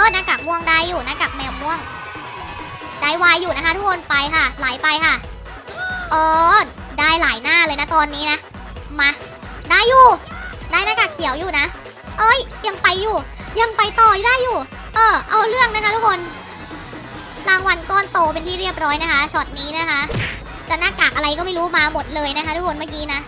อหน้ากากม่วงได้อยู่หน้ากากแมวม่วง ได้วายอยู่นะคะทุกคนไปค่ะ ไหลไปค่ะ เออ ได้หลายหน้าเลยนะตอนนี้นะ มา ได้อยู่ ได้หน้ากากเขียวอยู่นะ เอ้ย ยังไปอยู่ ยังไปต่อได้อยู่ เออ เอาเรื่องนะคะทุกคน รางวัลก้อนโตเป็นที่เรียบร้อยนะคะ ช็อตนี้นะคะ จะหน้ากากอะไรก็ไม่รู้มาหมดเลยนะคะ ทุกคนเมื่อกี้นะ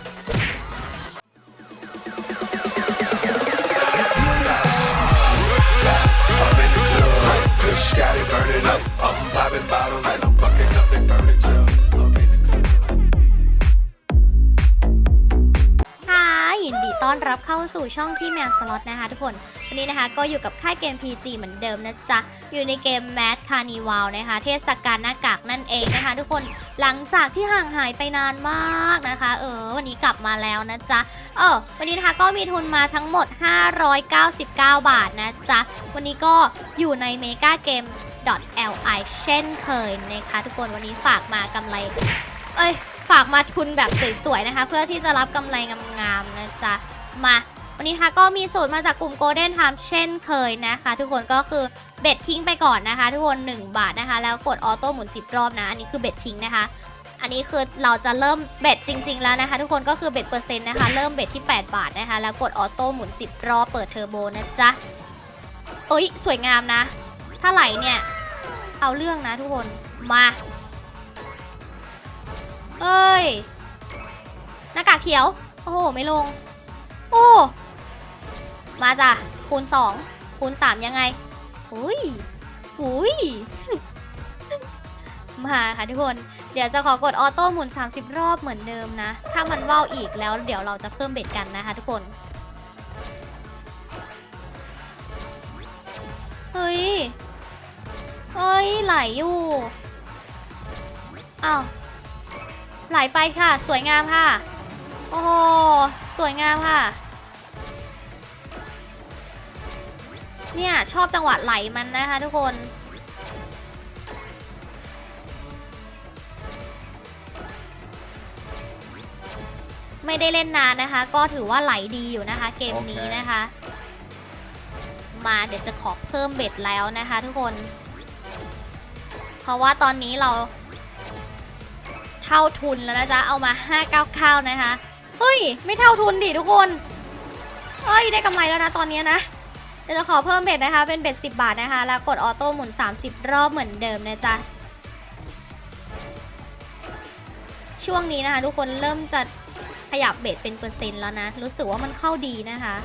ยินดีต้อนรับเข้าสู่ช่องที่แมวสล็อตนะคะทุกคน วันนี้นะคะก็อยู่กับค่ายเกม PG เหมือนเดิมนะจ๊ะ อยู่ในเกม Mad Carnival นะคะ เทศกาลหน้ากากนั่นเองนะคะทุกคนหลังจากที่ห่างหายไปนานมากนะคะ เออ วันนี้กลับมาแล้วนะจ๊ะ เออ วันนี้นะคะก็มีทุนมาทั้งหมด 599 บาทนะจ๊ะ วันนี้ก็อยู่ในเมกาเกม .li เช่นเคยนะคะทุกคนวันนี้ฝากมากำไร เอ้ยากมาทุนแบบสวยๆนะคะ เพื่อที่จะรับกำไรงามๆนะจ๊ะมาวันนี้นะคะก็มีสูตรมาจากกลุ่ม Golden Time เช่นเคยนะคะ ทุกคนก็คือเบ็ดทิ้งไปก่อนนะคะ ทุกคน 1 บาทนะคะ แล้วกดออโต้หมุน 10 รอบนะ อันนี้คือเบ็ดทิ้งนะคะ อันนี้คือเราจะเริ่มเบ็ดจริง ๆ แล้วนะคะ ทุกคนก็คือเบ็ดเปอร์เซ็นต์นะคะ เริ่มเบ็ดที่ 8 บาทนะคะ แล้วกดออโต้หมุน 10 รอบเปิดเทอร์โบนะจ๊ะเอ้ยสวยงามนะ ถ้าไหลเนี่ย เอาเรื่องนะทุกคนมา เอ้ย หน้ากากเขียว โอ้โห ไม่ลง โอ้ มาจ้ะ คูณ2คูณ3ยังไงหุยหุยมาค่ะทุกคน เดี๋ยวจะขอกดออโต้หมุน 30 รอบเหมือนเดิมนะ ถ้ามันว่าวอีกแล้วเดี๋ยวเราจะเพิ่มเบ็ดกันนะคะทุกคน เฮ้ย เฮ้ย ไหลอยู่ อ้าว ไหลไปค่ะ สวยงามค่ะ โอ้โห สวยงามค่ะ เนี่ย ชอบจังหวะไหลมันนะคะทุกคนไม่ได้เล่นนานนะคะ ก็ถือว่าไหลดีอยู่นะคะ เกมนี้นะคะ มาเดี๋ยวจะขอเพิ่มเบ็ดแล้วนะคะ ทุกคน เพราะว่าตอนนี้เรา เท่าทุนแล้วนะจ๊ะ เอามา 599 นะคะ เฮ้ย ไม่เท่าทุนดิทุกคน เฮ้ย ได้กำไรแล้วนะตอนนี้นะเดี๋ยวจะขอเพิ่มเบ็ดนะคะ เป็นเบ็ด 10 บาทนะคะ แล้วกดออโต้หมุน 30 รอบเหมือนเดิมนะจ๊ะ ช่วงนี้นะคะ ทุกคนเริ่มจะขยับเบ็ดเป็นเปอร์เซ็นต์แล้วนะ รู้สึกว่ามันเข้าดีนะคะ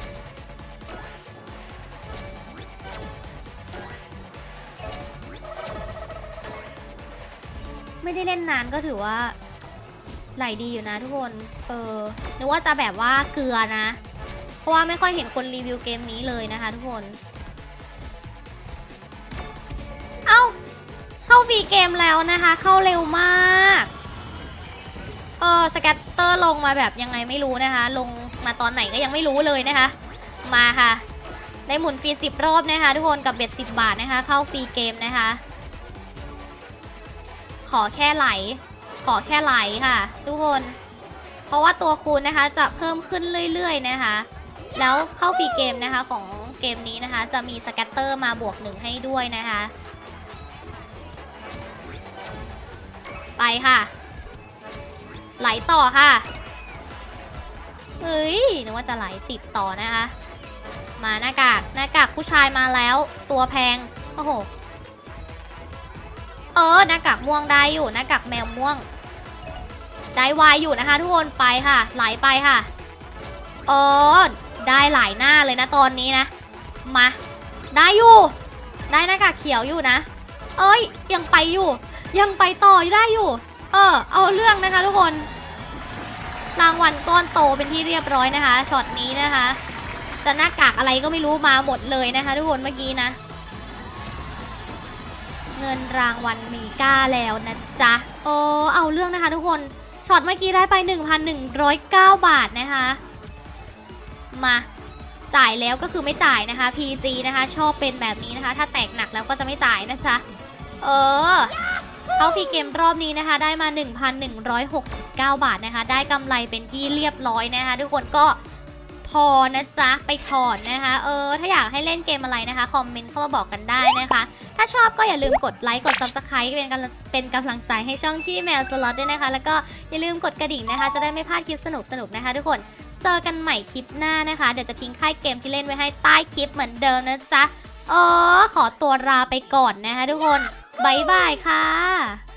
ไม่ได้เล่นนานก็ถือว่าไหลดีอยู่นะทุกคน เออนึกว่าจะแบบว่าเกลือนะ เพราะว่าไม่ค่อยเห็นคนรีวิวเกมนี้เลยนะคะทุกคน เอ้า เข้าวีเกมแล้วนะคะ เข้าเร็วมาก เออสแกตเตอร์ลงมาแบบยังไงไม่รู้นะคะ ลงมาตอนไหนก็ยังไม่รู้เลยนะคะ มาค่ะ ได้หมุนฟรี10รอบนะคะ ทุกคนกับเบ็ด10บาทนะคะ เข้าฟรีเกมนะคะ ขอแค่ไหล ขอแค่ไหลค่ะ ทุกคน เพราะว่าตัวคูณนะคะจะเพิ่มขึ้นเรื่อยๆนะคะ แล้วเข้าฟรีเกมนะคะของเกมนี้นะคะ จะมีสแกตเตอร์มาบวกหนึ่งให้ด้วยนะคะ ไปค่ะ ไหลต่อค่ะ เฮ้ยนึกว่าจะไหลสิบต่อนะคะ มาหน้ากากหน้ากากผู้ชายมาแล้วตัวแพง โอ้โห เออหน้ากากม่วงได้อยู่หน้ากากแมวม่วง ได้วายอยู่นะคะทุกคนไปค่ะ ไหลไปค่ะเออได้หลายหน้าเลยนะตอนนี้นะ มา ได้อยู่ ได้หน้ากากเขียวอยู่นะ เอ้ยยังไปอยู่ ยังไปต่อได้อยู่ เออ เอาเรื่องนะคะทุกคน รางวัลก้อนโตเป็นที่เรียบร้อยนะคะช็อตนี้นะคะจะหน้ากากอะไรก็ไม่รู้มาหมดเลยนะคะ ทุกคนเมื่อกี้นะ เงินรางวัลมีก้าแล้วนะจ๊ะ โอ้เอาเรื่องนะคะทุกคน ช็อตเมื่อกี้ได้ไป 1,109 บาทนะคะ มาจ่ายแล้วก็คือไม่จ่ายนะคะ PG นะคะ ชอบเป็นแบบนี้นะคะ ถ้าแตกหนักแล้วก็จะไม่จ่ายนะจ๊ะ เออเข้าฟรีเกมรอบนี้นะคะ ได้มา 1,169 บาทนะคะ ได้กำไรเป็นที่เรียบร้อยนะคะ ทุกคนก็ พอนะจ๊ะไปถอนนะคะ เออ ถ้าอยากให้เล่นเกมอะไรนะคะ คอมเมนต์เข้ามาบอกกันได้นะคะ ถ้าชอบก็อย่าลืมกดไลค์ กด Subscribe เป็นกำลังเป็นกำลังใจให้ช่องที่แมวสล็อตด้วยนะคะ แล้วก็อย่าลืมกดกระดิ่งนะคะ จะได้ไม่พลาดคลิปสนุกๆนะคะ ทุกคน เจอกันใหม่คลิปหน้านะคะ เดี๋ยวจะทิ้งค่ายเกมที่เล่นไว้ให้ใต้คลิปเหมือนเดิมนะจ๊ะ เออ ขอตัวลาไปก่อนนะคะ ทุกคนบายบายค่ะ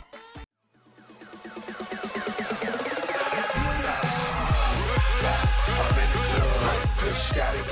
Got it.